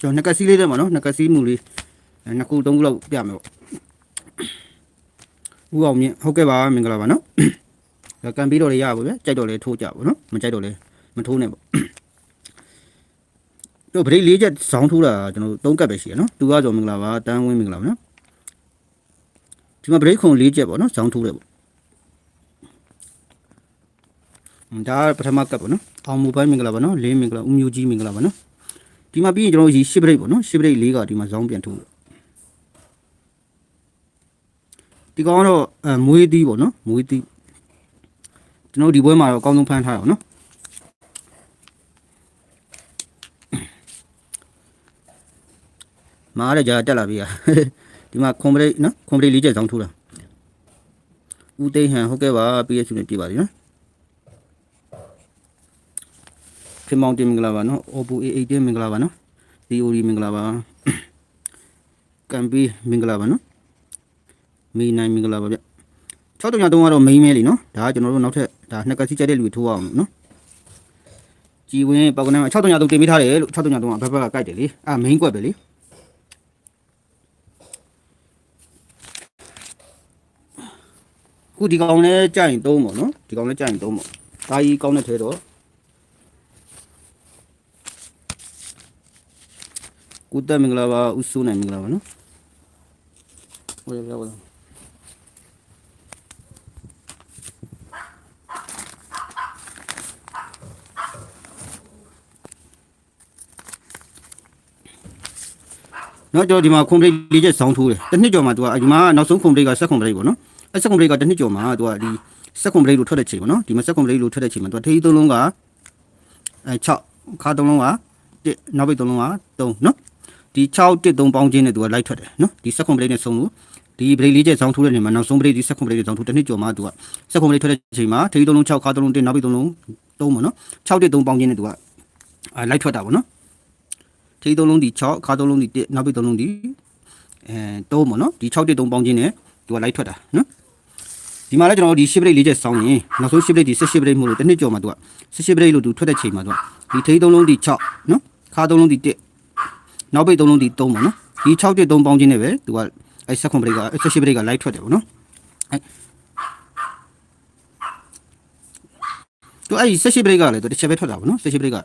ကျွန်တော်နှစ်ကစီးလေးတဲ့မှာနော်နှစ်ကစီးမူလေးအဲနှစ်ခုသုံးခုလောက်ပြမယ်ပေါ့ဦးအောင်မြင့်ဟုတ်ကဲ့ပါမင်္ဂလာပါနော်ဒါကံပြီးတော့လေရပါဗျာကြိုက်တော့လေထိုးကြပါနော်မကြိုက်တော့လေမထိုးနဲ့ပေါ့တို့ဗရိတ်လေးချက်ဇောင်းထိုးတာကျွန်တော်သုံးကပ်ပဲရှိရနော်သူကကြောင့်မင်္ဂလာပါတန်းဝင်းမင်္ဂလာပါနော်ဒီမှာဗရိတ်ခုံလေးချက်ပေါ့နော်ဇောင်းထိုးတယ်ပေါ့ဒါပထမကပ်ပေါ့နော်အောင်မူပိုင်းမင်္ဂလာပါနော်လေးမင်္ဂလာဦးမျိုးကြီးမင်္ဂလာပါနော် ဒီမှာပြီးရင်ကျွန်တော်တို့ဒီရှစ်ပရိတ်ပေါ့နော်ရှစ်ပရိတ်လေးကဒီမှာဇောင်းပြန်ထိုးဒီကောင်ကတော့အဲမွေးသီးပေါ့နော်မွေးသီးကျွန်တော်တို့ဒီဘွဲမှာတော့အကောင်းဆုံးဖမ်းထားရအောင်နော်မားရကြတက်လာပြီอ่ะဒီမှာခွန်ပရိတ်နော်ခွန်ပရိတ်လေးချက်ဇောင်းထိုးတာဦးသိန်းဟန်ဟုတ်ကဲ့ပါပြည့်စုံနေပြပါလိမ့်နော် ခင်မောင်တင်မင်္ဂလာပါနော်။ Oppo A8 တင်မင်္ဂလာပါနော်။ Theory မင်္ဂလာပါ။ Campi မင်္ဂလာပါနော်။မေနိုင်မင်္ဂလာပါဗျ။6တုံညာ3ကတော့ main မဲလीနော်။ဒါကကျွန်တော်တို့နောက်ထပ်ဒါနှစ်ကစီကြက်တဲ့လူတွေထိုးအောင်နော်။ကြည်ဝင်းပေါက်ကနမ်း6တုံညာ3တင်ပေးထားတယ်လို့6တုံညာ3ကဘက်ဘက်ကကြိုက်တယ်လေ။အာ main ကွက်ပဲလေ။ခုဒီကောင်လဲကြိုက်ရင်3ပေါ့နော်။ဒီကောင်လဲကြိုက်ရင်3ပေါ့။ဒါကြီးကောင်းတဲ့ထဲတော့ ကုသမင်္ဂလာပါဥဆုနိုင်မင်္ဂလာပါနော်ဟိုရပြောပါလားနော်ကျွန်တော်ဒီမှာ complete လေးချက်ဆောင်းထိုးတယ်တစ်နှစ်ကျော်မှာသူကဒီမှာနောက်ဆုံး complete က set complete ပေါ့နော်အဲ set complete ကတစ်နှစ်ကျော်မှာသူကဒီ set complete လို့ထွက်တဲ့ချိန်ပေါ့နော်ဒီမှာ set complete လို့ထွက်တဲ့ချိန်မှာသူကထေးသုံးလုံးကအဲ6ခါသုံးလုံးက1နောက်ပိတ်သုံးလုံးက3နော် ဒီ6တစ်3ပေါင်းချင်းနဲ့သူကလိုက်ထွက်တယ်နော်ဒီဆက်ကွန်ပလေးနဲ့ဆုံးလို့ဒီဘရိတ်လေးချက်ဇောင်းထိုးတဲ့နေမှာနောက်ဆုံးဘရိတ်ဒီဆက်ကွန်ပလေးနဲ့ဇောင်းထိုးတစ်နှစ်ကျော်မှသူကဆက်ကွန်ပလေးထွက်တဲ့အချိန်မှာထေး3လုံး6ခါ3လုံး1နောက်ပြီး3လုံး3ပေါ့နော်6တစ်3ပေါင်းချင်းနဲ့သူကအာလိုက်ထွက်တာပေါ့နော်ထေး3လုံးဒီ6ခါ3လုံးဒီ1နောက်ပြီး3လုံးဒီအဲ3ပေါ့နော်ဒီ6တစ်3ပေါင်းချင်းနဲ့သူကလိုက်ထွက်တာနော်ဒီမှာလည်းကျွန်တော်တို့ဒီ10ဘရိတ်လေးချက်စောင်းရင်နောက်ဆုံး10ဘရိတ်ဒီ18ဘရိတ်မို့လို့တစ်နှစ်ကျော်မှသူက18ဘရိတ်လို့သူထွက်တဲ့ချိန်မှာသူကဒီထေး3လုံးဒီ6နော်ခါ3လုံးဒီ1 နောက်ပိတ်သုံးလုံးဒီ3ပေါ့နော်ဒီ6တက်3ပေါင်းချင်းနဲ့ပဲသူကအဲဆက်ကွန်ဘရိတ်ကဆက်ရှိဘရိတ်ကလိုက်ထွက်တယ်ပေါ့နော်အဲသူအဲဆက်ရှိဘရိတ်ကလည်းသူတစ်ချက်ပဲထွက်တာပေါ့နော်ဆက်ရှိဘရိတ်က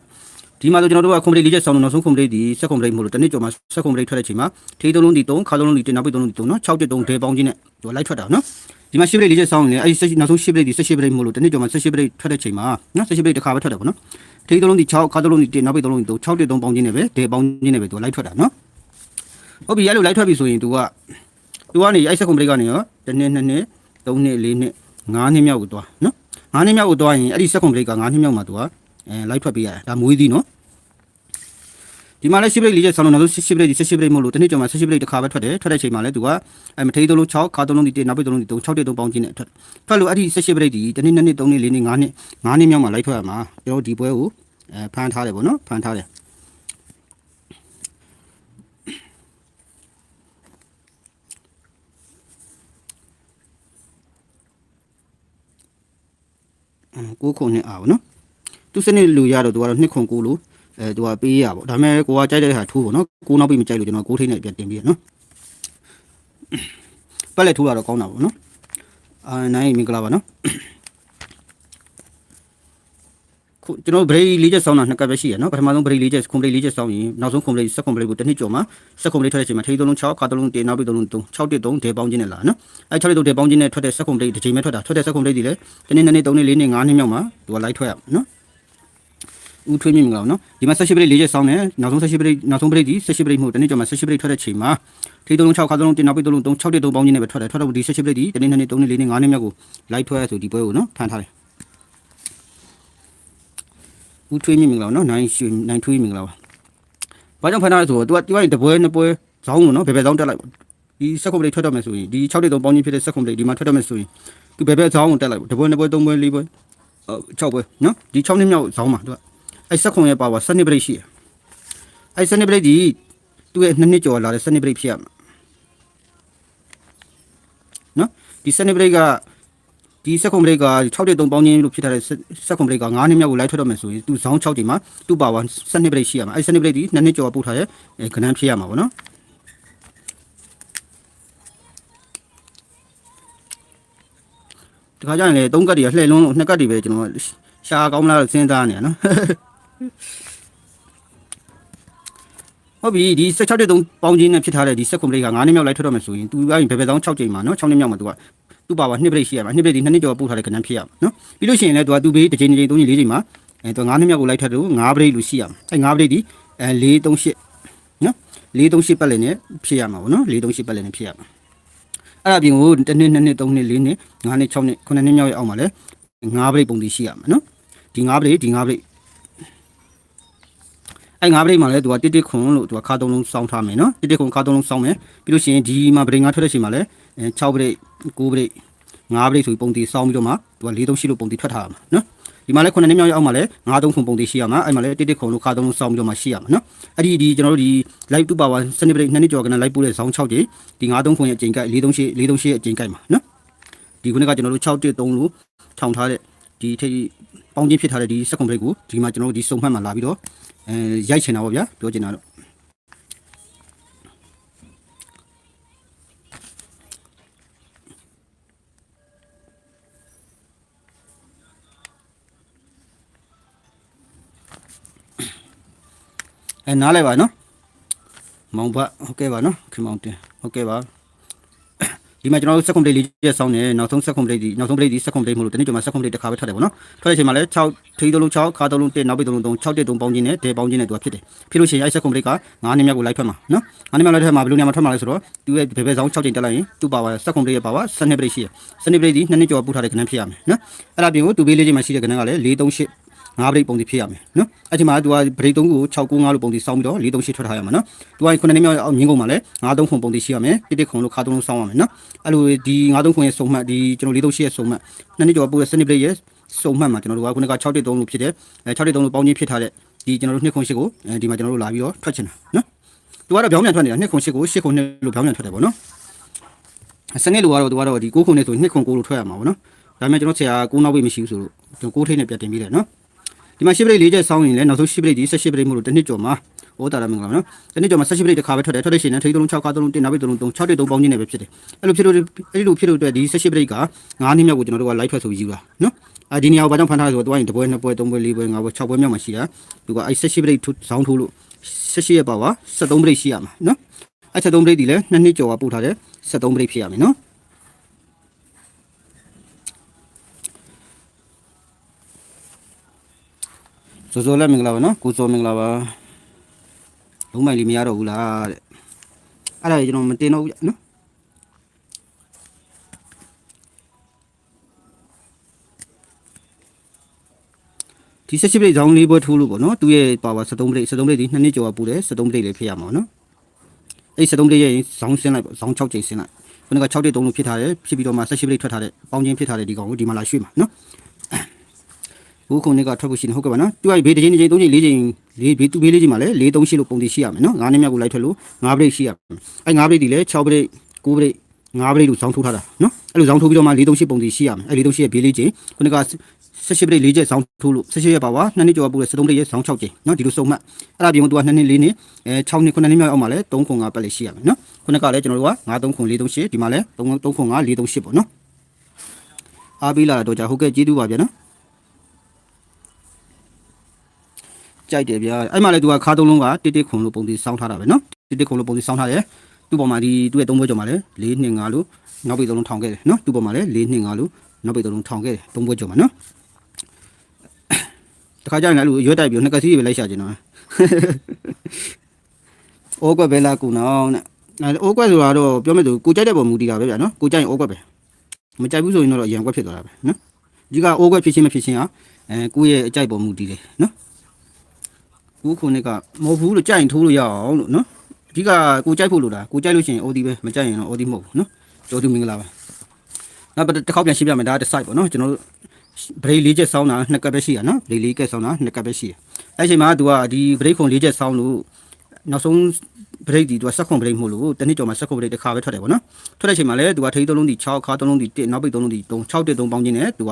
ဒီမှာဆိုကျွန်တော်တို့ကကွန်ဘရိတ်လေးချက်ဆောင်းလို့နောက်ဆုံးကွန်ဘရိတ်ဒီဆက်ကွန်ဘရိတ်မဟုတ်လို့တစ်နှစ်ကျော်မှဆက်ကွန်ဘရိတ်ထွက်တဲ့အချိန်မှာထေးသုံးလုံးဒီ3ခါသုံးလုံးဒီ1နောက်ပိတ်သုံးလုံးဒီ3နော်6တက်3ဒဲပေါင်းချင်းနဲ့သူကလိုက်ထွက်တာနော်ဒီမှာရှိဘရိတ်လေးချက်ဆောင်းနေအဲဒီဆက်နောက်ဆုံးရှိဘရိတ်ဒီဆက်ရှိဘရိတ်မဟုတ်လို့တစ်နှစ်ကျော်မှဆက်ရှိဘရိတ်ထွက်တဲ့အချိန်မှာနော်ဆက်ရှိဘရိတ်တစ်ခါပဲထွက်တယ်ပေါ့နော် ထေးသုံးလုံးဒီ6ခါသုံးလုံးဒီ1နောက်ပိတ်သုံးလုံးဒီ3 6တက်3ပေါင်းချင်းနဲ့ပဲဒဲပေါင်းချင်းနဲ့ပဲသူကလိုက်ထွက်တာနော် ဟုတ်ပြီအဲ့လိုလိုက်ထွက်ပြီဆိုရင် तू က तू ကနေအဲ့ဆက်ကွန်ပလီကနေရောတစ်နှစ်နှစ်နှစ်သုံးနှစ်လေးနှစ်ငါးနှစ်မြောက်ကိုသွားနော်ငါးနှစ်မြောက်ကိုသွားရင်အဲ့ဒီဆက်ကွန်ပလီကငါးနှစ်မြောက်မှာ तू ကအဲလိုက်ထွက်ပေးရတယ်ဒါမွေးသည်နော် ဒီမှာလည်းရှစ်ပရိတ်လေးချက်ဆောင်းလို့နောက်ဆုံးရှစ်ပရိတ်ဒီရှစ်ပရိတ်မဟုတ်လို့တစ်နှစ်ကျော်မှာရှစ်ပရိတ်တစ်ခါပဲထွက်တယ်ထွက်တဲ့ချိန်မှာလည်း तू ကအဲမထိသုံးလုံး6ခါသုံးလုံးဒီ1နောက်ပိတ်သုံးလုံးဒီ3 6တိတ်3ပေါင်းချင်းနဲ့ထွက်ထွက်လို့အဲ့ဒီရှစ်ပရိတ်ဒီတစ်နှစ်နှစ်နှစ်သုံးနှစ်လေးနှစ်ငါးနှစ်ငါးနှစ်မြောက်မှာလိုက်ထွက်ရမှာကျွန်တော်ဒီပွဲကိုအဲဖမ်းထားတယ်ပေါ့နော်ဖမ်းထားတယ်ကိုခုနှစ်အားပေါ့နော်သူစနစ်လူရတော့သူကတော့နှစ်ခုကိုလို့ အဲသူကပေးရပေါ့ဒါပေမဲ့ကိုကကြိုက်တဲ့ဟာထိုးပေါ့နော်ကိုနောက်ပြီးမကြိုက်လို့ကျွန်တော်ကိုထိတ်နဲ့ပြန်တင်ပြီးရနော်ပတ်လက်ထိုးတာတော့ကောင်းတာပေါ့နော်အာနိုင်မင်္ဂလာပါနော်ခုကျွန်တော်ဗရိတ်လေးချက်ဆောင်းတာနှစ်ကပ်ပဲရှိရနော်ပထမဆုံးဗရိတ်လေးချက်ကွန်ပလီလေးချက်ဆောင်းရင်နောက်ဆုံးကွန်ပလီဆက်ကွန်ပလီကိုတစ်နှစ်ကျော်မှာဆက်ကွန်ပလီထွက်တဲ့အချိန်မှာထိသုံးလုံး6ခါသုံးလုံး1နောက်ပြီးသုံးလုံး3 6တစ်3ဒဲပေါင်းချင်းနဲ့လာနော်အဲ6တစ်3ဒဲပေါင်းချင်းနဲ့ထွက်တဲ့ဆက်ကွန်ပလီတစ်ချိန်ပဲထွက်တာထွက်တဲ့ဆက်ကွန်ပလီဒီလေတစ်နှစ်နှစ်နှစ်3နှစ်4နှစ်5နှစ်မြောက်မှာသူကလိုက်ထွက်ရမှာနော် ဦးထွေးမြင့်မင်္ဂလာပါနော်ဒီမှာ18ပရိတ်၄ချက်ဆောင်းတယ်နောက်ဆုံး18ပရိတ်နောက်ဆုံးပရိတ်ဒီ18ပရိတ်မဟုတ်တနေ့ကျော်မှာ18ပရိတ်ထွက်တဲ့ချိန်မှာထိသုံးလုံး6ခါသုံးလုံး1နောက်ပြီးသုံးလုံး3 6တစ်3ပေါင်းချင်းနဲ့ပဲထွက်တယ်ထွက်တော့ဒီ18ပရိတ်ဒီတနေ့နှစ်နှစ်3နှစ်4နှစ်5နှစ်မြောက်ကိုလိုက်ထွက်ရဆိုဒီပွဲကိုနော်ဖန်ထားတယ်ဦးထွေးမြင့်မင်္ဂလာပါနော်နိုင်ရွှေနိုင်ထွေးမင်္ဂလာပါဘာကြောင့်ဖန်ထားလဲဆိုတော့ तू က तू ကတပွဲနှစ်ပွဲဇောင်းလို့နော်ဘယ်ဘယ်ဇောင်းတက်လိုက်ပေါ့ဒီဆက်ကွန်ပလိတ်ထွက်တော့မယ်ဆိုရင်ဒီ6တစ်3ပေါင်းချင်းဖြစ်တဲ့ဆက်ကွန်ပလိတ်ဒီမှာထွက်တော့မယ်ဆိုရင် तू ဘယ်ဘယ်ဇောင်းကိုတက်လိုက်ပေါ့တပွဲနှစ်ပွဲသုံးပွဲလေးပွဲအော်6ပွဲနော်ဒီ6နှစ်မြောက်ဇောင်းမှာ तू က အဲ့ဆက်ခွန်ရဲ့ပါဝါစနစ်ပရိတ်ရှိတယ်အဲ့စနစ်ပရိတ်ဒီသူ့ရဲ့နှစ်နှစ်ကျော်လာတဲ့စနစ်ပရိတ်ဖြစ်ရမှာနော်ဒီစနစ်ပရိတ်ကဒီစက်ကွန်ဘရိတ်က6တက်3ပေါင်းချင်းလို့ဖြစ်ထားတဲ့စက်ကွန်ဘရိတ်က9နှစ်မြောက်ကိုလိုက်ထွက်တော့မယ်ဆိုရင်သူဇောင်း6ချိန်မှာသူ့ပါဝါ12ဘရိတ်ရှိရမှာအဲ12ဘရိတ်ဒီ2နှစ်ကျော်ပို့ထားတဲ့ခဏန်းဖြစ်ရမှာပေါ့နော်ဒီခါကျရင်လေ3ကတ်တွေကလှည့်လုံးလို့2ကတ်တွေပဲကျွန်တော်ရှာကောင်းမလားလို့စဉ်းစားနေရနော် ဟုတ်ပြီဒီ16တက်3ပေါင်းချင်းနဲ့ဖြစ်ထားတဲ့ဒီစက်ကွန်ဘရိတ်က9နှစ်မြောက်လိုက်ထွက်တော့မယ်ဆိုရင်သူကရင်ဘယ်ဘယ်ဆောင်6ချိန်မှာနော်6နှစ်မြောက်မှာသူကသူ့ပါဝါ2ဘရိတ်ရှိရမှာ2ဘရိတ်ဒီ2နှစ်ကျော်ပို့ထားတဲ့ခဏန်းဖြစ်ရမှာနော်ပြီးလို့ရှိရင်လည်းသူကသူ့ဘေးတစ်ချိန်တစ်ချိန်3ချိန်4ချိန်မှာအဲသူ9နှစ်မြောက်ကိုလိုက်ထွက်တော့9ဘရိတ်လို့ရှိရမှာအဲ9ဘရိတ်ဒီအဲ438နော်438ပတ်လည်နဲ့ဖြစ်ရမှာပေါ့နော်438ပတ်လည်နဲ့ဖြစ်ရမှာအဲ့ဒါပြင်ကိုတစ်နှစ်နှစ်နှစ်3နှစ်4နှစ်5နှစ်6နှစ်9နှစ်မြောက်ရဲ့အောက်မှာလည်း9ဘရိတ်ပုံတည်ရှိရမှာနော်ဒီ9ဘရိတ်ဒီ9ဘရိတ် အဲ9ဘရိတ်မှာလည်းသူကတစ်တစ်ခွန်လို့သူကခါသုံးလုံးစောင်းထားမယ်နော်တစ်တစ်ခွန်ခါသုံးလုံးစောင်းမယ်ပြီးလို့ရှိရင်ဒီမှာဗရိတ်ငါထွက်တဲ့ချိန်မှာလည်းအဲ6ဘရိတ်9ဘရိတ်9ဘရိတ်ဆိုပြီးပုံတည်စောင်းပြီးတော့မှသူက438လို့ပုံတည်ထွက်ထားရမှာနော်ဒီမှာလည်း9နှစ်မြောက်ရဲ့အောက်မှာလည်း9သုံးခွန်ပုံတည်ရှိရမှာအဲ့မှာလည်းတစ်တစ်ခွန်လို့ခါသုံးလုံးစောင်းပြီးတော့မှရှိရမှာနော်အဲ့ဒီဒီကျွန်တော်တို့ဒီ live 2 power စနစ်ပရိတ်2နှစ်ကျော်ကန live ပို့တဲ့ဇောင်း6ကြီးဒီ9သုံးခွန်ရဲ့အချိန်ကိုက်438 438ရဲ့အချိန်ကိုက်မှာနော်ဒီခုနကကျွန်တော်တို့6တစ်3လို့ထောင်ထားတဲ့ဒီထိပ်ပေါင်းချင်းဖြစ်ထားတဲ့ဒီ second break ကိုဒီမှာကျွန်တော်တို့ဒီစုံမှတ်မှာလာပြီးတော့ အဲရိုက်ချင်တာပေါ့ဗျာပြောချင်တာတော့အဲနားလိုက်ပါနော်မောင်ဘဟုတ်ကဲ့ပါနော်ခင်မောင်တင်ဟုတ်ကဲ့ပါ ဒီမှာကျွန်တော်တို့ second plate လေးချက်ဆောင်းနေနောက်ဆုံး second plate ဒီနောက်ဆုံး plate ဒီ second plate မလို့တနေ့ကျွန်မ second plate တစ်ခါပဲထွက်တယ်ပေါ့နော်ထွက်တဲ့အချိန်မှာလည်း6ထိသုံးလုံး6ခါသုံးလုံး1နောက်ပိသုံးလုံး3 6တက်3ပေါင်းချင်းနဲ့ဒဲပေါင်းချင်းနဲ့သူကဖြစ်တယ်ဖြစ်လို့ရှိရင်အဲ second plate က9နှစ်မြောက်ကိုလိုက်ထွက်မှာနော်9နှစ်မြောက်လိုက်ထွက်မှာဘယ်လိုနေရာမှာထွက်မှာလဲဆိုတော့သူရဲ့ဘယ်ဘယ်ဆောင်6ချိန်တက်လိုက်ရင်သူ့ပါဝါ second plate ရဲ့ပါဝါ12 plate ရှိတယ်12 plate ဒီ2နှစ်ကျော်ပို့ထားတဲ့ခဏဖြစ်ရမယ်နော်အဲ့ဒါပြင်ကိုသူဘေးလေးချိန်မှာရှိတဲ့ခဏကလည်း438 ငါးဘရိတ်ပုံစီဖြစ်ရမယ်နော်အဲ့ဒီမှာသူကဘရိတ်3ကို695လို့ပုံစီစောင်းပြီးတော့438ထွက်ထားရမှာနော်သူကခုနှစ်နှစ်မြောက်အောင်မြင်းကုန်မှာလည်း93ခုပုံစီရှိရမယ်တစ်တစ်ခုလို့ခါသုံးလုံးစောင်းရမယ်နော်အဲ့လိုဒီ93ခုရဲ့စုံမှတ်ဒီကျွန်တော်438ရဲ့စုံမှတ်နှစ်နှစ်ကျော်ပို့တဲ့စနစ်ဘရိတ်ရဲ့စုံမှတ်မှာကျွန်တော်တို့ကခုနက6တစ်3လို့ဖြစ်တယ်အဲ6တစ်3လို့ပေါင်းချင်းဖြစ်ထားတဲ့ဒီကျွန်တော်တို့2ခု8ကိုအဲဒီမှာကျွန်တော်တို့လာပြီးတော့ထွက်ချင်တာနော်သူကတော့ပြောင်းပြန်ထွက်နေတာ2ခု8ကို8ခု2လို့ပြောင်းပြန်ထွက်တယ်ပေါ့နော်စနစ်လိုကတော့သူကတော့ဒီ9ခုနဲ့ဆို2ခု9လို့ထွက်ရမှာပေါ့နော်ဒါပေမဲ့ကျွန်တော်ဆရာ9နောက်ဝိမရှိဘူးဆိုလို့ကျွန်တော်9ထိပ်နဲ့ပြတ်တင်ပြီးတယ်နော် ဒီမှာရှစ်ပရိတ်၄ချက်ဆောင်းရင်လည်းနောက်ဆုံးရှစ်ပရိတ်ဒီ၁၈ပရိတ်မို့လို့တစ်နှစ်ကျော်မှာဟောတာရမင်္ဂလာနော်တစ်နှစ်ကျော်မှာ၁၈ပရိတ်တစ်ခါပဲထွက်တယ်ထွက်တဲ့ရှင်နဲ့ထိသုံး6ခါသုံး1နောက်ပိသုံး3 6တိတ်3ပေါင်းချင်းနဲ့ပဲဖြစ်တယ်အဲ့လိုဖြစ်လို့အဲ့လိုဖြစ်လို့အတွက်ဒီ၁၈ပရိတ်က9နှစ်မြောက်ကိုကျွန်တော်တို့က live ထွက်ဆိုယူတာနော်အာဒီနေရာကိုဘာကြောင့်ဖန်ထားလဲဆိုတော့တွားရင်တစ်ပွဲနှစ်ပွဲသုံးပွဲလေးပွဲငါးပွဲ6ပွဲမြောက်မှာရှိတာသူကအဲ့၁၈ပရိတ်ဇောင်းထိုးလို့၁၈ရဲ့ပါပါ73ပရိတ်ရှိရမှာနော်အဲ့73ပရိတ်ဒီလည်းနှစ်နှစ်ကျော်ကပို့ထားတယ်73ပရိတ်ဖြစ်ရမယ်နော် စောစောလည်းမင်္ဂလာပါနော်ကိုစောမင်္ဂလာပါလုံးမိုင်လေးမရတော့ဘူးလားတဲ့အဲ့ဒါကြီးကျွန်တော်မတင်တော့ဘူးနော်ဒီဆက်ရှိပရိတ်ဇောင်းလေးပွဲထိုးလို့ပေါ့နော်သူ့ရဲ့ပါဝါ73ပရိတ်73ပရိတ်ဒီနှစ်နှစ်ကျော်ပူတယ်73ပရိတ်လေးဖြစ်ရမှာနော်အဲ့73ပရိတ်ရဲ့ဇောင်းဆင်းလိုက်ပေါ့ဇောင်း6ချိန်ဆင်းလိုက်ခုနက6တိတ်3လို့ဖြစ်ထားတယ်ဖြစ်ပြီးတော့မှဆက်ရှိပရိတ်ထွက်ထားတဲ့ပေါင်းချင်းဖြစ်ထားတဲ့ဒီကောင်ကိုဒီမှာလာရွှေ့မှာနော် ဘူးခုနှစ်ကထွက်ဖို့ရှိနေဟုတ်ကဲ့ပါနော်သူကဘေးတစ်ချိန်တစ်ချိန်သုံးချိန်လေးချိန်လေးဘေးသူ့ဘေးလေးချိန်မှာလည်း၄၃ရှိလို့ပုံတည်ရှိရမယ်နော်၅နှစ်မြောက်ကိုလိုက်ထွက်လို့၅ဘရိတ်ရှိရမယ်အဲ၅ဘရိတ်ဒီလည်း6ဘရိတ်9ဘရိတ်၅ဘရိတ်လို့ဇောင်းထိုးထားတာနော်အဲ့လိုဇောင်းထိုးပြီးတော့မှ၄၃ရှိပုံတည်ရှိရမယ်အဲ၄၃ရှိရဲ့ဘေးလေးချိန်ခုနှစ်ကဆက်ရှိပရိတ်၄ချက်ဇောင်းထိုးလို့ဆက်ရှိရပါပါနှစ်နှစ်ကျော်ပူတဲ့73ပရိတ်ရဲ့ဇောင်း6ချိန်နော်ဒီလိုစုံမှတ်အဲ့ဒါပြင်သူကနှစ်နှစ်၄နှစ်အဲ6နှစ်9နှစ်မြောက်အောက်မှာလည်း3ခွန်5ပတ်လေးရှိရမယ်နော်ခုနှစ်ကလည်းကျွန်တော်တို့က9 3ခွန်4 3 8ဒီမှာလည်း3 3ခွန်5 4 3 8ပေါ့နော်အားပေးလာတော့じゃဟုတ်ကဲ့ကျေးဇူးပါဗျာနော် ကြိုက်တယ်ဗျာအဲ့မှာလည်းသူကခါသုံးလုံးကတစ်တစ်ခွန်လို့ပုံစံစောင်းထားတာပဲနော်တစ်တစ်ခွန်လို့ပုံစံစောင်းထားတယ်သူ့ပေါ်မှာဒီသူ့ရဲ့သုံးဘွဲကြော်မှာလည်း၄နှစ်၅လို့နောက်ပိတ်သုံးလုံးထောင်ခဲ့တယ်နော်သူ့ပေါ်မှာလည်း၄နှစ်၅လို့နောက်ပိတ်သုံးလုံးထောင်ခဲ့တယ်သုံးဘွဲကြော်မှာနော်တခါကျရင်လည်းအဲ့လိုရွက်တိုက်ပြီးနှစ်ကစီးပဲလိုက်ရှာကျင်တော့အိုးကွက်ပဲလားကူနောင်းနဲ့အိုးကွက်ဆိုတာတော့ပြောမယ်ဆိုကိုကြိုက်တဲ့ပုံမူတည်တာပဲဗျာနော်ကိုကြိုက်ရင်အိုးကွက်ပဲမကြိုက်ဘူးဆိုရင်တော့အရန်ကွက်ဖြစ်သွားတာပဲနော်ဒီကအိုးကွက်ဖြစ်ချင်းမဖြစ်ချင်းဟာအဲကိုယ့်ရဲ့အကြိုက်ပုံမူတည်တယ်နော် ကိုခုနှစ်ကမဟုတ်ဘူးလို့ကြိုက်ရင်ထိုးလို့ရအောင်လို့နော်အဓိကကိုကြိုက်ဖို့လို့လားကိုကြိုက်လို့ရှိရင် OD ပဲမကြိုက်ရင်တော့ OD မဟုတ်ဘူးနော်ကျော်သူမင်္ဂလာပါနောက်တစ်ခေါက်ပြန်ရှင်းပြမယ်ဒါတစ် site ပေါ့နော်ကျွန်တော်တို့ဘရိတ်လေးချက်ဆောင်းတာနှစ်ကပ်ပဲရှိရနော်ဘရိတ်လေးကက်ဆောင်းတာနှစ်ကပ်ပဲရှိရအဲ့ချိန်မှာ तू ကဒီဘရိတ်ခုံလေးချက်ဆောင်းလို့နောက်ဆုံးဘရိတ်ဒီသူကစက်ခွန်ဘရိတ်မို့လို့တနည်းကျော်မှာစက်ခွန်ဘရိတ်တစ်ခါပဲထွက်တယ်ပေါ့နော်ထွက်တဲ့ချိန်မှာလည်းသူကထိသုံးလုံးဒီ6ခါသုံးလုံးဒီ1နောက်ပိတ်သုံးလုံးဒီ3 6တက်3ပေါင်းချင်းနဲ့သူက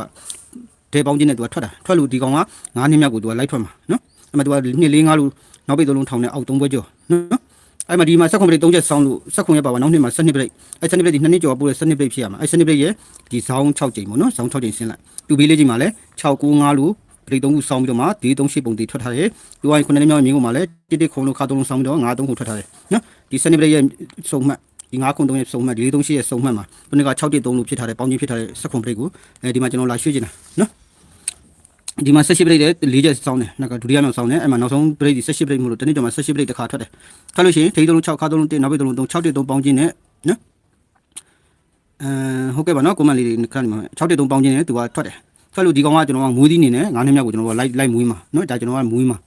တဲပေါင်းချင်းနဲ့သူကထွက်တာထွက်လို့ဒီကောင်က9နှစ်မြောက်ကိုသူကလိုက်ထွက်မှာနော် အဲ့မှာသူက2 4 5လို့နောက်ပိတ်သုံးလုံးထောင်နဲ့အောက်3ပွဲကျော်နော်အဲ့မှာဒီမှာစက်ခွန်ဘရိတ်3ချက်ဆောင်းလို့စက်ခွန်ရဲ့ပါပါနောက်နှစ်မှာ12ဘရိတ်အဲ့12ဘရိတ်ဒီ2နှစ်ကျော်ပို့တဲ့12ဘရိတ်ဖြစ်ရမှာအဲ့12ဘရိတ်ရဲ့ဒီဇောင်း6ကြိမ်ပေါ့နော်ဇောင်း6ကြိမ်ဆင်းလိုက်တူဘေးလေးကြီးမှာလည်း6 9 5လို့ပရိတ်သုံးခုစောင်းပြီးတော့မှဒီသုံးရှိပုံတီထွက်ထားတယ်။ဒီဝိုင်းခုနှစ်နှစ်မြောက်မြင်းကိုမှလည်းတိတိခုံလို့ခါသုံးလုံးစောင်းပြီးတော့ငါးသုံးခုထွက်ထားတယ်နော်။ဒီစနေပရိတ်ရဲ့စုံမှတ်ဒီငါးခုသုံးရဲ့စုံမှတ်ဒီလေးသုံးရှိရဲ့စုံမှတ်မှာခုနက6တိ3လို့ဖြစ်ထားတယ်ပေါင်းချင်းဖြစ်ထားတဲ့စက်ခုံပရိတ်ကိုအဲဒီမှာကျွန်တော်လာရွှေ့ချင်တာနော်။ ဒီမှာဆက်ရှိပရိတ်တဲ့၄ချက်စောင်းတယ်။နောက်ကဒုတိယမြောက်စောင်းတယ်။အဲ့မှာနောက်ဆုံးပရိတ်ဒီဆက်ရှိပရိတ်မို့လို့တနေ့ကျော်မှာဆက်ရှိပရိတ်တစ်ခါထွက်တယ်။ထွက်လို့ရှိရင်ထိသုံးလုံး6ခါသုံးလုံး1နောက်ပိတ်သုံးလုံး3 6တိ3ပေါင်းချင်းနဲ့နော်အဲဟုတ်ကဲ့ပါနော်ကိုမလေးခဏနေမှာ6တိ3ပေါင်းချင်းနဲ့သူကထွက်တယ်။ထွက်လို့ဒီကောင်ကကျွန်တော်ကမွေးသီးနေနဲ့ငါးနှစ်မြောက်ကိုကျွန်တော်ကလိုက်လိုက်မွေးမှာနော်ဒါကျွန်တော်ကမွေးမှာ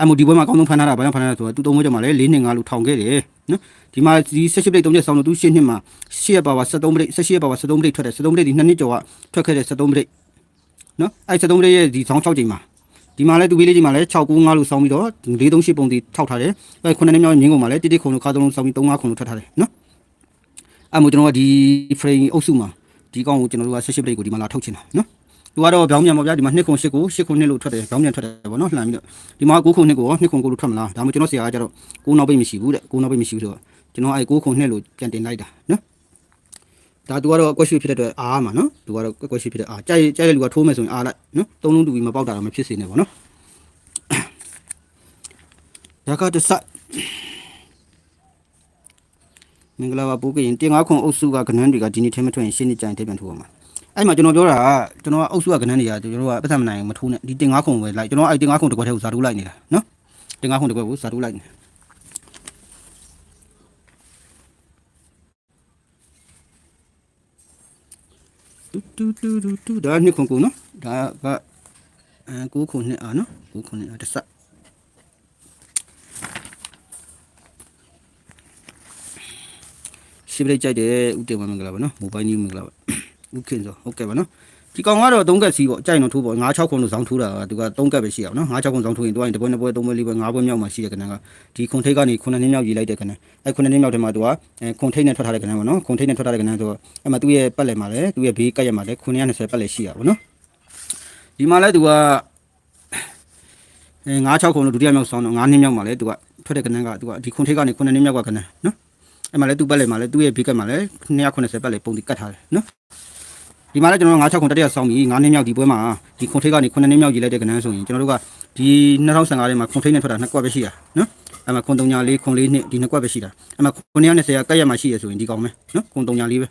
အမို့ဒီဘွဲမှာအကောင်းဆုံးဖန်ထားတာဘာကြောင့်ဖန်ထားတာဆိုတော့သူသုံးဘွဲကြောင့်မှလည်း၄နှစ်၅လူထောင်ခဲ့တယ်နော်ဒီမှာဒီဆက်ရှိပလိတ်၃ချက်ဆောင်းလို့သူ၈နှစ်မှာ၈ရက်ပါပါ73ပလိတ်၁၈ရက်ပါပါ73ပလိတ်ထွက်တယ်73ပလိတ်ဒီ2နှစ်ကျော်ကထွက်ခဲ့တဲ့73ပလိတ် နော်အဲ့73ပလိတ်ရဲ့ဒီဆောင်း6ချိန်မှာဒီမှာလည်းသူပေးလေးချိန်မှာလည်း6 9 5လို့ဆောင်းပြီးတော့၄3 8ပုံတီထောက်ထားတယ်အဲ့9နှစ်မြောက်မြင်းကုန်မှာလည်းတိတိခုံလို့ခါသုံးလုံးဆောင်းပြီး3 5ခုလို့ထွက်ထားတယ်နော်အဲ့မို့ကျွန်တော်ကဒီ frame အုပ်စုမှာဒီကောင်ကိုကျွန်တော်တို့ကဆက်ရှိပလိတ်ကိုဒီမှာလာထုတ်ချင်တာနော်သူကတော့ဘောင်းမြန်ပေါ့ဗျာဒီမှာ2ခု8ခု8ခု2လို့ထွက်တယ်ဘောင်းမြန်ထွက်တယ်ပေါ့နော်လှမ်းပြီးတော့ဒီမှာ9ခု2ခုရော2ခု9လို့ထွက်မလားဒါမှမဟုတ်ကျွန်တော်ဆရာကကျတော့9နောက်ပိတ်မရှိဘူးတဲ့9နောက်ပိတ်မရှိဘူးဆိုတော့ကျွန်တော်အဲ9ခု2လို့ပြန်တင်လိုက်တာနော် ဒါသူကတော့ကွက်ရွှေဖြစ်တဲ့အတွက်အားမှာနော်သူကတော့ကွက်ရွှေဖြစ်တဲ့အားကြိုက်ကြိုက်တဲ့လူကထိုးမယ်ဆိုရင်အားလိုက်နော်သုံးလုံးတူပြီးမပေါက်တာတော့မဖြစ်စေနဲ့ပေါ့နော်ဒါကတဆမင်္ဂလာပါပိုးကရင်တင်9ခုအုပ်စုကကနန်းတွေကဒီနေ့ထဲမထွက်ရင်ရှင်းနေကြရင်တပြန်ထိုးပါမှာအဲ့မှာကျွန်တော်ပြောတာကကျွန်တော်ကအုပ်စုကကနန်းတွေကကျွန်တော်တို့ကပတ်သက်မနိုင်မထိုးနဲ့ဒီတင်ငါးခုံပဲလိုက်ကျွန်တော်အဲ့တင်ငါးခုံတစ်ခွက်ထဲကိုဇာတူးလိုက်နေတာနော်တင်ငါးခုံတစ်ခွက်ကိုဇာတူးလိုက်နေတူ တူတူတူတူဒါနှစ်ခုံကုန်နော်ဒါကအဲကိုခုံနှစ်အာနော်ကိုခုံနှစ်အာတစ်ဆက်ရှိပရိတ်ကြိုက်တယ်ဥတေမမင်္ဂလာပါနော်မိုဘိုင်းကြီးမင်္ဂလာပါဥခင်ဆိုဟုတ်ကဲ့ပါနော် ဒီကောင်ကတော့3ကက်စီးပေါ့ကြိုက်တော့ထိုးပေါ့9 6ခုလို့ဇောင်းထိုးတာကသူက3ကက်ပဲရှိရအောင်နော်9 6ခုဇောင်းထိုးရင်သူကတပွဲနှစ်ပွဲသုံးပွဲလေးပွဲ၅ပွဲမြောက်မှရှိတဲ့ကဏ္ဍကဒီခွန်ထိတ်ကနေ9နှစ်မြောက်ရေးလိုက်တဲ့ကဏ္ဍအဲ9နှစ်မြောက်ထဲမှာသူကအဲခွန်ထိတ်နဲ့ထွက်ထားတဲ့ကဏ္ဍပေါ့နော်ခွန်ထိတ်နဲ့ထွက်ထားတဲ့ကဏ္ဍဆိုတော့အဲ့မှာသူ့ရဲ့ပတ်လည်မှာလည်းသူ့ရဲ့ဘေးကက်ရမှာလည်း920ပတ်လည်ရှိရပါဘောနော်ဒီမှာလည်းသူကအဲ9 6ခုလို့ဒုတိယမြောက်ဆောင်းတော့9နှစ်မြောက်မှာလည်းသူကထွက်တဲ့ကဏ္ဍကသူကဒီခွန်ထိတ်ကနေ9နှစ်မြောက်ကကဏ္ဍနော်အဲ့မှာလည်းသူ့ပတ်လည်မှာလည်းသူ့ရဲ့ဘေးကက်မှာလည်း290ပတ်လည်ပုံတိကတ်ထားတယ်နော် ဒီမှာလည်းကျွန်တော်9 6ခုတတိယဆောင်းပြီး9နှစ်မြောက်ဒီပွဲမှာဒီခွန်ထိတ်ကနေ9နှစ်မြောက်ရေးလိုက်တဲ့ကဏ္ဍဆိုရင်ကျွန်တော်တို့ကဒီ2015ထဲမှာခွန်ထိတ်နဲ့ထွက်တာနှစ်ကွက်ပဲရှိတာနော်အဲ့မှာခွန်3ညာ4ခွန်4နှစ်ဒီနှစ်ကွက်ပဲရှိတာအဲ့မှာခွန်920ကကက်ရမှာရှိရဆိုရင်ဒီကောင်ပဲနော်ခွန်3ညာ4ပဲ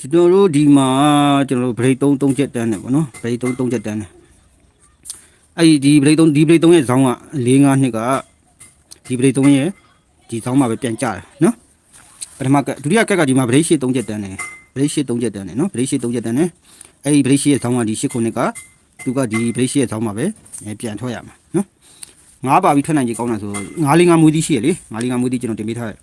ကျွန်တော်တို့ဒီမှာကျွန်တော်တို့ break 3 3ချက်တန်းတယ်ပေါ့နော် break 3 3ချက်တန်းတယ်အဲ့ဒီဒီ break 3ဒီ break 3ရဲ့ဇောင်းက4 5နှစ်ကဒီ break 3ရဲ့ဒီဇောင်းမှာပဲပြန်ကြတယ်နော်ပထမကဒုတိယကက်ကဒီမှာ break 8 3ချက်တန်းတယ် break 8 3ချက်တန်းတယ်နော် break 8 3ချက်တန်းတယ်အဲ့ဒီ break 8ရဲ့ဇောင်းကဒီ8ခုနှစ်ကသူကဒီ break 8ရဲ့ဇောင်းမှာပဲပြန်ထွက်ရမှာနော်ငါးပါပြီးထွက်နိုင်ကြီးကောင်းတာဆိုငါးလေးငါးမွေးသီးရှိရလေငါးလေးငါးမွေးသီးကျွန်တော်တင်ပေးထားတယ်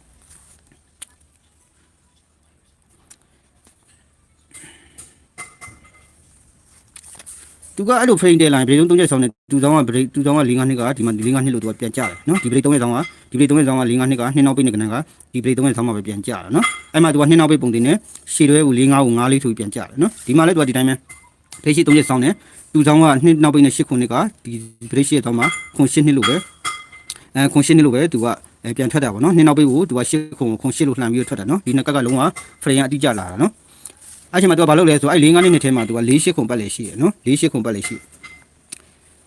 သူကအဲ့လို frame တဲလာရင် break 3ချက်ဆောင်းနေသူဆောင်က break သူဆောင်က4 5နှစ်ကဒီမှာ4 5နှစ်လို့သူကပြန်ကြတယ်နော်ဒီ break 3ချက်ဆောင်းကဒီ break 3ချက်ဆောင်းက4 5နှစ်ကနှစ်နောက်ပိတ်နေကနကဒီ break 3ချက်ဆောင်းမှာပဲပြန်ကြတာနော်အဲ့မှာသူကနှစ်နောက်ပိတ်ပုံတင်နေရှည်တွဲကို4 5ကို5လေးထိုးပြန်ကြတယ်နော်ဒီမှာလည်းသူကဒီတိုင်းပဲ break 3ချက်ဆောင်းနေသူဆောင်ကနှစ်နောက်ပိတ်နေ8ခုနှစ်ကဒီ break 3ချက်ဆောင်းမှာခွန်8နှစ်လို့ပဲအဲခွန်8နှစ်လို့ပဲသူကအဲပြန်ထွက်တာပေါ့နော်နှစ်နောက်ပိတ်ကိုသူက8ခုခွန်8လို့လှန်ပြီးတော့ထွက်တာနော်ဒီနှစ်ကက်ကလုံးဝ frame ကအတိကျလာတာနော် အဲ့ချိန်မှာသူကဘာလုပ်လဲဆိုတော့အဲ့၄၅နှစ်နှစ်ထဲမှာသူက၄၈ခုပတ်လေရှိရနော်၄၈ခုပတ်လေရှိ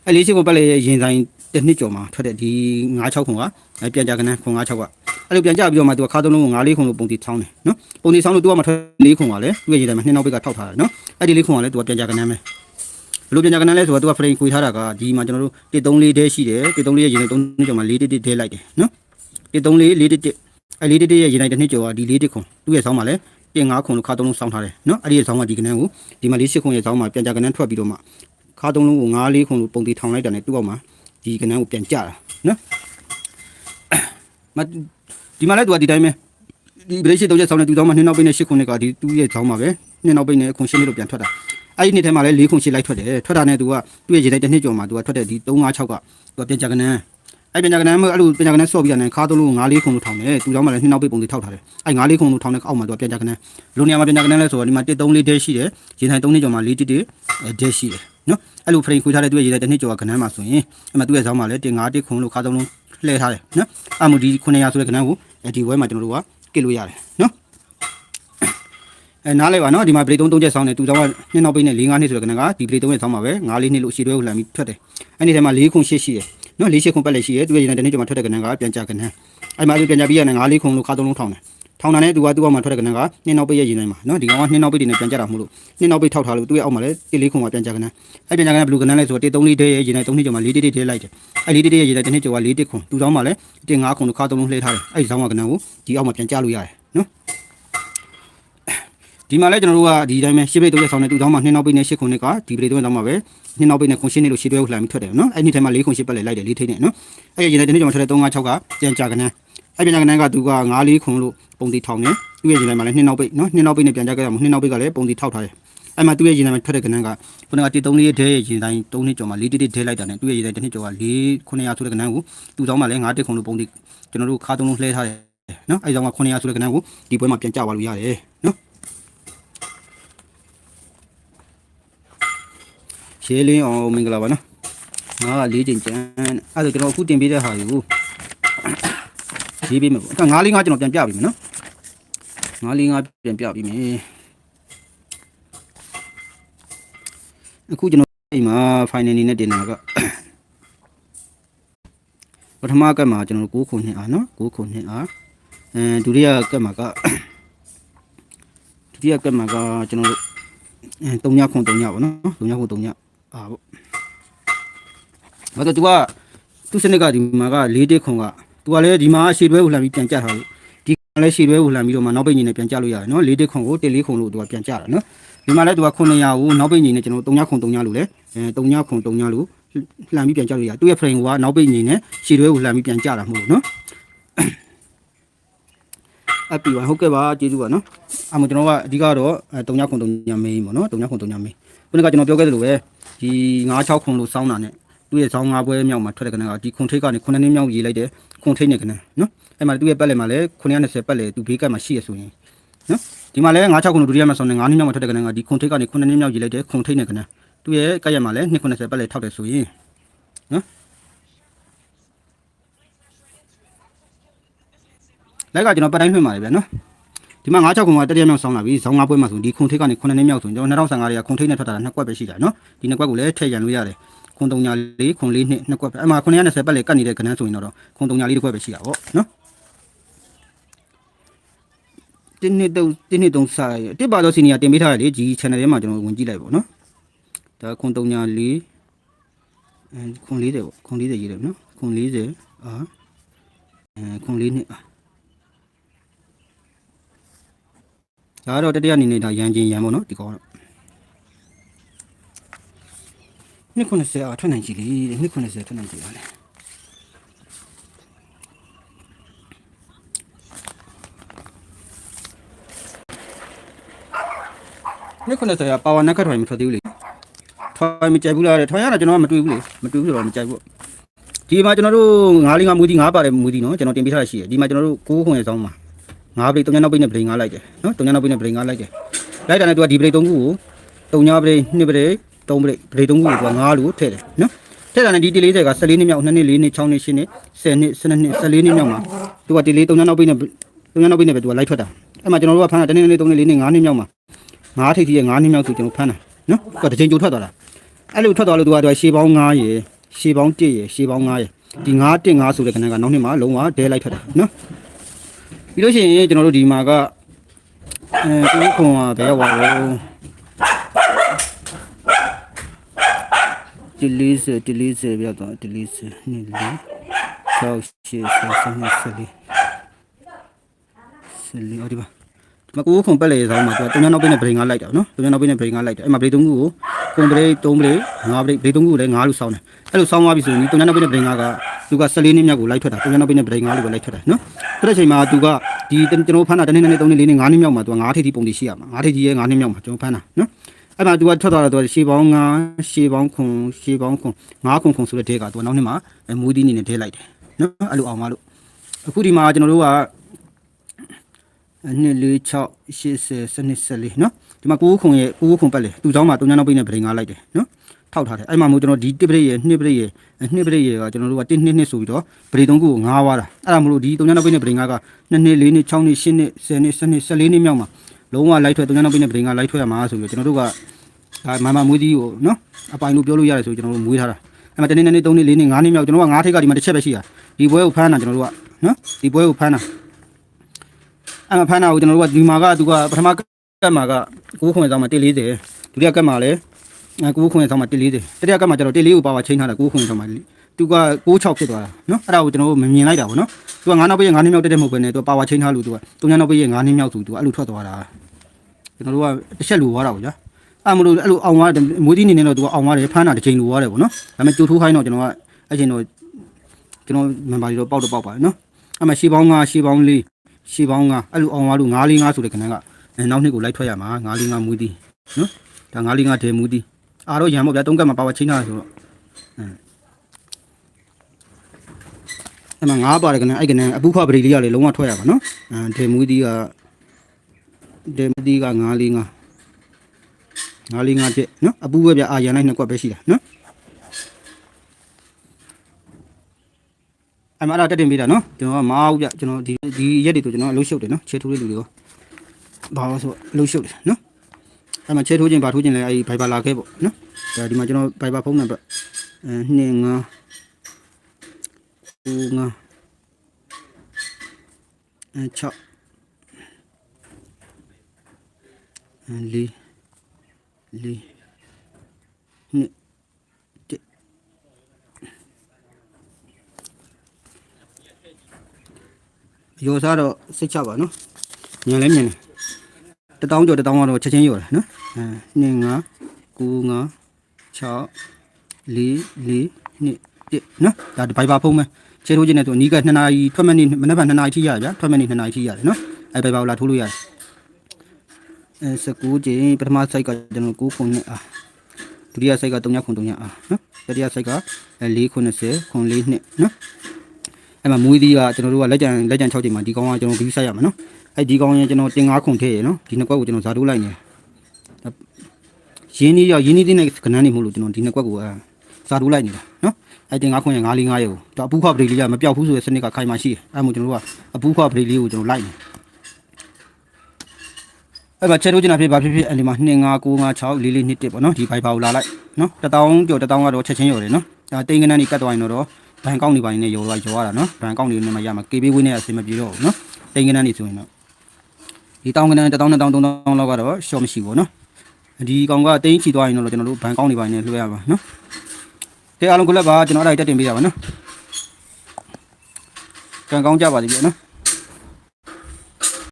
အဲ့၄၈ခုပတ်လေရဲ့ရင်ဆိုင်တစ်နှစ်ကျော်မှာထွက်တဲ့ဒီ9 6ခုကအဲ့ပြန်ကြကနန်းခု9 6ကအဲ့လိုပြန်ကြပြီးတော့မှသူကခါသုံးလုံးကို9 4ခုလို့ပုံတီဆောင်းတယ်နော်ပုံတီဆောင်းလို့သူကမှထွက်၄ခုကလည်းသူ့ရဲ့ရင်ဆိုင်မှာနှစ်နောက်ဘက်ကထောက်ထားတယ်နော်အဲ့ဒီ၄ခုကလည်းသူကပြန်ကြကနန်းပဲဘလို့ပြန်ကြကနန်းလဲဆိုတော့သူက frame ခွေထားတာကဒီမှာကျွန်တော်တို့134တဲရှိတယ်134ရဲ့ရင်ဆိုင်3နှစ်ကျော်မှာ4တက်တက်တဲလိုက်တယ်နော်134 4တက်တက်အဲ့လေးတစ်တစ်ရဲ့ရေနိုင်တစ်နှစ်ကျော်ကဒီလေးတစ်ခွန်သူ့ရဲ့ဆောင်းမှာလည်း တင်၅ခွန်လို့ခါသုံးလုံးစောင်းထားတယ်နော်အဲ့ဒီရဲ့ဆောင်းကဒီကနန်းကိုဒီမှာလေး၈ခွန်ရဲ့ဆောင်းမှာပြန်ကြကနန်းထွက်ပြီးတော့မှခါသုံးလုံးကို၅လေးခွန်လို့ပုံတီထောင်လိုက်တာနဲ့သူ့အောက်မှာဒီကနန်းကိုပြန်ကြတာနော်မဒီမှာလည်းသူကဒီတိုင်းပဲဒီဗရိတ်ရှိသုံးချက်ဆောင်းနဲ့သူ့ဆောင်းမှာနှစ်နောက်ပိတ်နဲ့၈ခွန်နဲ့ကဒီသူ့ရဲ့ဆောင်းမှာပဲနှစ်နောက်ပိတ်နဲ့ခွန်ရှင်းလေးလို့ပြန်ထွက်တာအဲ့ဒီနှစ်ထဲမှာလည်း၄ခွန်ရှင်းလိုက်ထွက်တယ်ထွက်တာနဲ့သူကသူ့ရဲ့ရေနိုင်တစ်နှစ်ကျော်မှာသူကထွက်တဲ့ဒီ3 5 6ကသူကပြန်ကြကနန်း အဲ့ပညာကနန်းအဲ့လိုပညာကနန်းဆော့ပြီးရတယ်ခါတလုံး၅လေးခုလို့ထောင်တယ်သူကြောင့်မှလည်းနှစ်နောက်ပိတ်ပုံတွေထောက်ထားတယ်အဲ့၅လေးခုလို့ထောင်တဲ့အောက်မှာသူကပညာကနန်းလူနေရာမှာပညာကနန်းလဲဆိုတော့ဒီမှာ1 3လေးဒဲရှိတယ်ရေထိုင်3လေးကျော်မှာ4တစ်တစ်ဒဲရှိတယ်နော်အဲ့လို frame ခွေထားတဲ့သူရဲ့ရေထိုင်တစ်နှစ်ကျော်ကနန်းမှာဆိုရင်အဲ့မှာသူရဲ့ဇောင်းမှာလည်း1 5တစ်ခုလို့ခါတလုံးလှည့်ထားတယ်နော်အဲ့မှာဒီ900ဆိုတဲ့ကနန်းကိုဒီဝဲမှာကျွန်တော်တို့ကကစ်လို့ရတယ်နော်အဲနားလိုက်ပါနော်ဒီမှာ plate 3 3ချက်ဆောင်းနေတူတော့နှစ်နောက်ပိတ်နဲ့၄၅နှစ်ဆိုတဲ့ကဏ္ဍကဒီ plate 3ရဲ့ဆောင်းပါပဲ၅လေးနှစ်လို့ရှည်တွဲကိုလှန်ပြီးထွက်တယ်အဲ့ဒီထဲမှာ၄ခုရှစ်ရှိတယ် နော်4 8ခုပတ်လက်ရှိတယ်သူရဲ့ရင်တဲ့နေ့ကျမှထွက်တဲ့ကနန်းကပြန်ကြကနန်းအဲ့မှာသူပြန်ကြပြီးရတယ်9လေးခုလို့ခါ3လုံးထောင်းတယ်ထောင်းတာနဲ့သူကသူ့အောက်မှာထွက်တဲ့ကနန်းကနှစ်နောက်ပိတ်ရဲ့ရင်တိုင်းမှာနော်ဒီကောင်ကနှစ်နောက်ပိတ်တွေနဲ့ပြန်ကြတာမဟုတ်လို့နှစ်နောက်ပိတ်ထောက်ထားလို့သူ့ရဲ့အောက်မှာလည်း1လေးခုမှာပြန်ကြကနန်းအဲ့ပြန်ကြကနန်းဘလူးကနန်းလဲဆိုတော့1 3လေးတဲရဲ့ရင်တိုင်း3နှစ်ကျော်မှာ4တစ်တစ်ထဲလိုက်တယ်အဲ့4တစ်တစ်ရဲ့ရင်တိုင်းတစ်နှစ်ကျော်က4တစ်ခုသူ့ဆောင်းမှာလည်း1 5ခုလို့ခါ3လုံးလှည့်ထားတယ်အဲ့ဒီဆောင်းကကနန်းကိုဒီအောက်မှာပြန်ကြလို့ရတယ်နော် ဒီမှာလည်းကျွန်တော်တို့ကဒီတိုင်းပဲရှစ်ပိတ်သုံးရက်ဆောင်နေတူတောင်းမှာနှစ်နောက်ပိတ်နဲ့ရှစ်ခုနှစ်ကဒီပလေးသုံးရက်တောင်းမှာပဲနှစ်နောက်ပိတ်နဲ့ခုရှင်းနေလို့ရှစ်တွဲကိုလှမ်းပြီးထွက်တယ်နော်အဲ့ဒီထဲမှာလေးခုရှစ်ပတ်လေလိုက်တယ်လေးထိတ်နဲ့နော်အဲ့ဒီရင်တဲ့ဒီနေ့ကျွန်တော်ထွက်တဲ့3 5 6ကပြန်ကြကနန်းအဲ့ပြန်ကြကနန်းကသူက9လေးခုလို့ပုံတီထောင်နေသူ့ရဲ့ရင်ထဲမှာလည်းနှစ်နောက်ပိတ်နော်နှစ်နောက်ပိတ်နဲ့ပြန်ကြခဲ့ရမှာနှစ်နောက်ပိတ်ကလည်းပုံတီထောက်ထားတယ်အဲ့မှာသူ့ရဲ့ရင်ထဲမှာထွက်တဲ့ကနန်းကခုနက1 3လေးဒဲရဲ့ရင်တိုင်း3နှစ်ကျော်မှာ4တစ်တစ်ဒဲလိုက်တာနဲ့သူ့ရဲ့ရင်တိုင်းတစ်နှစ်ကျော်က4 900ဆိုတဲ့ကနန်းကိုသူ့တောင်းမှာလည်း9တစ်ခုလို့ပုံတီကျွန်တော်တို့ခါသုံးလုံးလှဲထားတယ်နော်အဲ့ဒီကောင်က900ဆိုတဲ့ကနန်းကိုဒီပွဲမှာပြန်ကြသွားလို့ရတယ်နော် ရှေးလင်းအောင်မင်္ဂလာပါနော်ငါကလေးချိန်ကျန်အဲ့ဒါကျွန်တော်အခုတင်ပေးတဲ့ဟာကိုရေးပေးမယ်ပေါ့အဲ့ငါးလေးငါးကျွန်တော်ပြန်ပြပြီမယ်နော်ငါးလေးငါးပြန်ပြပြီမယ်အခုကျွန်တော်အိမ်မှာ final နေနဲ့တင်တာကပထမကတ်မှာကျွန်တော်9ခုနှစ်အားနော်9ခုနှစ်အားအဲဒုတိယကတ်မှာကဒုတိယကတ်မှာကကျွန်တော်တို့အဲ3ညခွန်3ညပေါ့နော်3ညခွန်3ည အာပေါ့ဘာလို့ तू ကသူ့စနစ်ကဒီမှာက၄တစ်ခွန်က तू ကလည်းဒီမှာရှေ့တွဲကိုလှမ်းပြီးပြန်ကြထားလို့ဒီကလည်းရှေ့တွဲကိုလှမ်းပြီးတော့မှနောက်ပိတ်ညင်နဲ့ပြန်ကြလို့ရတယ်နော်၄တစ်ခွန်ကိုတစ်လေးခွန်လို့ तू ကပြန်ကြတာနော်ဒီမှာလည်း तू က900ကိုနောက်ပိတ်ညင်နဲ့ကျွန်တော်3ညခွန်3ညလို့လေအဲ3ညခွန်3ညလို့လှမ်းပြီးပြန်ကြလို့ရတယ်သူ့ရဲ့ frame ကနောက်ပိတ်ညင်နဲ့ရှေ့တွဲကိုလှမ်းပြီးပြန်ကြတာမဟုတ်ဘူးနော်အပီပါဟုတ်ကဲ့ပါကျေးဇူးပါနော်အမကျွန်တော်ကအဓိကတော့အဲ3ညခွန်3ည main ပေါ့နော်3ညခွန်3ည main ခုနကကျွန်တော်ပြောခဲ့သလိုပဲ ဒီ9 6ခွန်လို့စောင်းတာနဲ့သူ့ရဲ့စောင်း၅ပွဲမြောက်မှာထွက်တဲ့ကနန်းကဒီခွန်ထိတ်ကနေ9နှစ်မြောက်ရေးလိုက်တဲ့ခွန်ထိတ်နဲ့ကနန်းနော်အဲ့မှာသူ့ရဲ့ပတ်လည်မှာလည်း920ပတ်လည်သူဘေးကတ်မှာရှိရဆိုရင်နော်ဒီမှာလည်း9 6ခွန်လို့ဒုတိယမှာစောင်းနေ9နှစ်မြောက်မှာထွက်တဲ့ကနန်းကဒီခွန်ထိတ်ကနေ9နှစ်မြောက်ရေးလိုက်တဲ့ခွန်ထိတ်နဲ့ကနန်းသူ့ရဲ့ကတ်ရမှာလည်း290ပတ်လည်ထောက်တယ်ဆိုရင်နော်လိုက်ကကျွန်တော်ပတ်တိုင်းလွှင့်ပါတယ်ဗျာနော် ဒီမှာ9 6ခုကတတိယမြောက်ဆောင်းလာပြီဇောင်း9ပွဲမှာဆိုဒီခုံထိပ်ကနေ9နှစ်မြောက်ဆိုရင်ကျွန်တော်2015တွေကခုံထိပ်နဲ့ထွက်တာနှစ်ကွက်ပဲရှိတာနော်ဒီနှစ်ကွက်ကိုလည်းထည့်ရန်လို့ရတယ်ခုံ3ညာလေးခုံလေးနှစ်နှစ်ကွက်ပဲအဲ့မှာ920ပတ်လေကတ်နေတဲ့ကဏ္ဍဆိုရင်တော့ခုံ3ညာလေးတစ်ကွက်ပဲရှိတာပေါ့နော်တင်းနှစ်တုံးတင်းနှစ်တုံးစားရတစ်ပါတော့စီနီယာတင်ပေးထားတယ်လေဒီ channel ထဲမှာကျွန်တော်ဝင်ကြည့်လိုက်ပေါ့နော်ဒါခုံ3ညာလေးအဲခုံ40ပေါ့ခုံ40ရေးတယ်နော်ခုံ40အာအဲခုံလေးနှစ်အာ ဒါကတော့တတိယအနေနဲ့ဒါရန်ချင်းရန်ပေါ့နော်ဒီကောင်ကတော့နှစ်90အထွက်နိုင်ကြည်လေနှစ်90ထွက်နိုင်ကြည်ပါလေနှစ်90ကပါဝါနက်ခတ်ထွိုင်မထွက်သေးဘူးလေထွိုင်မကြိုက်ဘူးလားတဲ့ထွိုင်ရတာကျွန်တော်ကမတွေ့ဘူးလေမတွေ့ဘူးဆိုတော့မကြိုက်ဘူးဒီမှာကျွန်တော်တို့9လေး9မူတီ9ပါတယ်မူတီနော်ကျွန်တော်တင်ပေးထားတာရှိတယ်ဒီမှာကျွန်တော်တို့9ခွန်ရဲ့ဆောင်းမှာ ငါးပလိတ်တုံညာနောက်ပိတ်နဲ့ပလိတ်ငါးလိုက်တယ်နော်တုံညာနောက်ပိတ်နဲ့ပလိတ်ငါးလိုက်တယ်လိုက်တာနဲ့သူကဒီပလိတ်သုံးခုကိုတုံညာပလိတ်နှစ်ပလိတ်သုံးပလိတ်ပလိတ်သုံးခုကိုသူကငါးလို့ထည့်တယ်နော်ထည့်တာနဲ့ဒီ140က14နှစ်မြောက်2နှစ်4နှစ်6နှစ်8နှစ်10နှစ်12နှစ်14နှစ်မြောက်မှာသူကဒီလေးတုံညာနောက်ပိတ်နဲ့တုံညာနောက်ပိတ်နဲ့ပဲသူကလိုက်ထွက်တာအဲ့မှာကျွန်တော်တို့ကဖမ်းတာတနေ့နေ့3နှစ်4နှစ်5နှစ်မြောက်မှာငါးထိပ်ကြီးရဲ့5နှစ်မြောက်ဆိုကျွန်တော်ဖမ်းတာနော်သူကတစ်ချိန်ကြိုထွက်သွားတာအဲ့လိုထွက်သွားလို့သူကသူကရှေးပေါင်း9ရယ်ရှေးပေါင်း1ရယ်ရှေးပေါင်း9ရယ်ဒီ9 1 5ဆိုတဲ့ခဏကနောက်နှစ်မှာလုံးဝဒဲလိုက်ထွက်တာနော် ပြီးလို့ရှိရင်ကျွန်တော်တို့ဒီမှာကအဲကိုခွန်ကဘယ်ရောက်ပါလဲဒီလီစဒီလီစပြတော့ဒီလီစနေလီ6 8 7 8 9 14အော်ဒီပါဒီ မှာကိုခုံပက်လေဆောင်မှာသူကတုံညာနောက်ပိနဲ့ဗရိန်ကလိုက်တာနော်တုံညာနောက်ပိနဲ့ဗရိန်ကလိုက်တယ်အဲ့မှာဗရိန်သုံးခုကိုကွန်ဗရိတ်3ဗရိတ်5ဗရိတ်ဗရိတ်သုံးခုကိုလည်း5လို့စောင်းတယ်အဲ့လိုစောင်းသွားပြီဆိုရင်တုံညာနောက်ပိနဲ့ဗရိန်ကသူက14နှစ်မြောက်ကိုလိုက်ထွက်တာတုံညာနောက်ပိနဲ့ဗရိန်5လို့ပဲလိုက်ထွက်တာနော်အဲ့တဲ့အချိန်မှာသူကဒီကျွန်တော်ဖမ်းတာတစ်နှစ်နှစ်နှစ်သုံးနှစ်လေးနှစ်5နှစ်မြောက်မှာသူက5ထိပ်ထိပုံတွေရှိရမှာ5ထိပ်ကြီးရဲ့5နှစ်မြောက်မှာကျွန်တော်ဖမ်းတာနော်အဲ့မှာသူကထွက်သွားတော့သူရှေးပေါင်း9ရှေးပေါင်းခွန်ရှေးပေါင်းခွန်9ခွန်ခွန်ဆိုတဲ့တဲကသူကနောက်နှစ်မှာမူးသီးနေနဲ့တဲလိုက်တယ်နော်အဲ့လိုအောင်မလို့အခုဒီမှာကျွန်တော်တို့က နှစ်လေး6 80စနစ်14เนาะဒီမှာ9ခုရဲ့9ခုပတ်လေသူเจ้าမှာ3ညနောက်ပိတ်နဲ့ဗရင်ကားလိုက်တယ်เนาะထောက်ထားတယ်အဲ့မှာမို့ကျွန်တော်ဒီတစ်ပရိတ်ရဲ့နှစ်ပရိတ်ရဲ့နှစ်ပရိတ်ရဲ့ကကျွန်တော်တို့က1နှစ်နှစ်ဆိုပြီးတော့ဗရိတ်3ခုကို9ဝါတာအဲ့ဒါမို့လို့ဒီ3ညနောက်ပိတ်နဲ့ဗရင်ကားက2နှစ်4နှစ်6နှစ်8နှစ်10နှစ်10နှစ်14နှစ်မြောက်မှာလုံးဝလိုက်ထွက်3ညနောက်ပိတ်နဲ့ဗရင်ကားလိုက်ထွက်ရမှာဆိုပြီးတော့ကျွန်တော်တို့ကဒါမမမွေးသီးကိုเนาะအပိုင်လို့ပြောလို့ရတယ်ဆိုကျွန်တော်တို့မွေးထားတာအဲ့မှာ1နှစ်2နှစ်3နှစ်4နှစ်5နှစ်မြောက်ကျွန်တော်က9ထိပ်ကဒီမှာတစ်ချက်ပဲရှိတာဒီပွဲကိုဖမ်းတာကျွန်တော်တို့ကเนาะဒီပွဲကိုဖမ်းတာ အဲ့မှာဖမ်းတာကိုကျွန်တော်တို့ကဒီမှာကသူကပထမကတ်မှာက9ခွင်ဆောင်မှာ140ဒုတိယကတ်မှာလည်း9ခွင်ဆောင်မှာ140တတိယကတ်မှာကျတော့140ကိုပါဝါချိန်ထားတာ9ခွင်ဆောင်မှာသူက96ဖြစ်သွားတာနော်အဲ့ဒါကိုကျွန်တော်တို့မမြင်လိုက်တာဗောနော်သူက9နောက်ပိတ်9နှစ်မြောက်တက်တဲ့မဟုတ်ပဲねသူကပါဝါချိန်ထားလို့သူက3နောက်ပိတ်9နှစ်မြောက်ဆိုသူကအဲ့လိုထွက်သွားတာကျွန်တော်တို့ကတစ်ချက်လိုသွားတာဗောကြာအဲ့မလို့အဲ့လိုအောင်သွားတယ်မွေးသီးနေနေတော့သူကအောင်သွားတယ်ဖမ်းတာတစ်ချိန်လိုသွားတယ်ဗောနော်ဒါပေမဲ့ကြိုထိုးခိုင်းတော့ကျွန်တော်ကအဲ့ချိန်တော့ကျွန်တော်မန်ပါလီတော့ပေါက်တော့ပေါက်ပါတယ်နော်အဲ့မှာရှေးပေါင်း9ရှေးပေါင်း4 ရှေးပေါင်းကအဲ့လိုအောင်သွားလို့945ဆိုတဲ့ခဏကအဲနောက်နှစ်ကိုလိုက်ထွက်ရမှာ945မူးသည်နော်ဒါ945ဒေမူးသည်အားတော့ရံမို့ဗျာသုံးကတ်မှာပါဝါချင်းတာဆိုတော့အဲအဲ့မှာငါးပါတယ်ခဏအဲ့ခဏအပူခွာပရိလေးကလည်းလုံးဝထွက်ရပါနော်အဲဒေမူးသည်ကဒေမူးသည်က945 945ဖြစ်နော်အပူပဲဗျာအာရန်လိုက်နှစ်ကွက်ပဲရှိတာနော် အဲ့မှာအဲ့ဒါတက်တင်ပေးတာနော်ကျွန်တော်ကမအားဘူးဗျကျွန်တော်ဒီဒီရက်တွေဆိုကျွန်တော်အလုပ်ရှုပ်တယ်နော်ခြေထိုးတဲ့လူတွေရောဘာလို့ဆိုအလုပ်ရှုပ်တယ်နော်အဲ့မှာခြေထိုးခြင်းဘာထိုးခြင်းလဲအဲ့ဒီ Viber လာခဲ့ပေါ့နော်ဒါဒီမှာကျွန်တော် Viber ဖုန်းနံပါတ်25 95 6 4 4 2 ရောစားတော့စိတ်ချပါနော်ညံလဲညံတယ်တတောင်းကျော်တတောင်းကတော့ချက်ချင်းရောတယ်နော်အဲ2 5 9 5 6 4 4နှစ်တစ်နော်ဒါဒီဘိုင်ဘာဖုန်းမယ်ချေထိုးခြင်းနဲ့သူအနီးက2နာရီထွက်မဲ့နေ့မနေ့က2နာရီထိရကြထွက်မဲ့နေ့2နာရီထိရတယ်နော်အဲဘိုင်ဘာကိုလာထိုးလို့ရတယ်အဲ19ကျင်းပထမ site ကကျွန်တော်9ခုနှစ်အားဒုတိယ site က3ခု3အားနော်တတိယ site က4ခု20ခု4နှစ်နော် အဲ့မှာမွေးသီးကကျွန်တော်တို့ကလက်ကြံလက်ကြံ6ချိန်မှာဒီကောင်ကကျွန်တော် view ဆိုင်ရမှာနော်အဲ့ဒီကောင်ရင်ကျွန်တော်တင်9ခုထည့်ရနော်ဒီနှစ်ကွက်ကိုကျွန်တော်ဇာတိုးလိုက်နေရင်းနှီးရောက်ရင်းနှီးတဲ့ကဏ္ဍနေမဟုတ်လို့ကျွန်တော်ဒီနှစ်ကွက်ကိုအဲဇာတိုးလိုက်နေတာနော်အဲ့တင်9ခုရင်945ရေကိုတော့အပူခွာပရိလေးကမပြောက်ဘူးဆိုတဲ့စနစ်ကခိုင်မှရှိတယ်အဲ့မို့ကျွန်တော်တို့ကအပူခွာပရိလေးကိုကျွန်တော်လိုက်နေအဲ့မှာချက်ထိုးချင်တာဖြစ်ဘာဖြစ်ဖြစ်အဲ့ဒီမှာ25956 4421ပေါ့နော်ဒီဘိုင်ဘာကိုလာလိုက်နော်တတောင်းကျော်တတောင်းကတော့ချက်ချင်းရော်တယ်နော်ဒါတိန်ကနန်းကြီးကတ်သွားရင်တော့ ဘန်ကောက်နေပါနေရော်သွားရော်ရတာနော်ဘန်ကောက်နေနေမှာရမှာ KB ဝင်းနဲ့အဆင်မပြေတော့ဘူးနော်တိန်ကနန်းနေဆိုရင်တော့ဒီတောင်းကနန်း1000 2000 3000လောက်ကတော့ရှော့မရှိဘူးနော်ဒီကောင်ကတိန်ချီသွားရင်တော့ကျွန်တော်တို့ဘန်ကောက်နေပါနေလွှဲရပါနော်ကဲအားလုံးကလည်းပါကျွန်တော်အဲ့ဒါတက်တင်ပေးရပါနော်ကံကောင်းကြပါလိမ့်မယ်နော်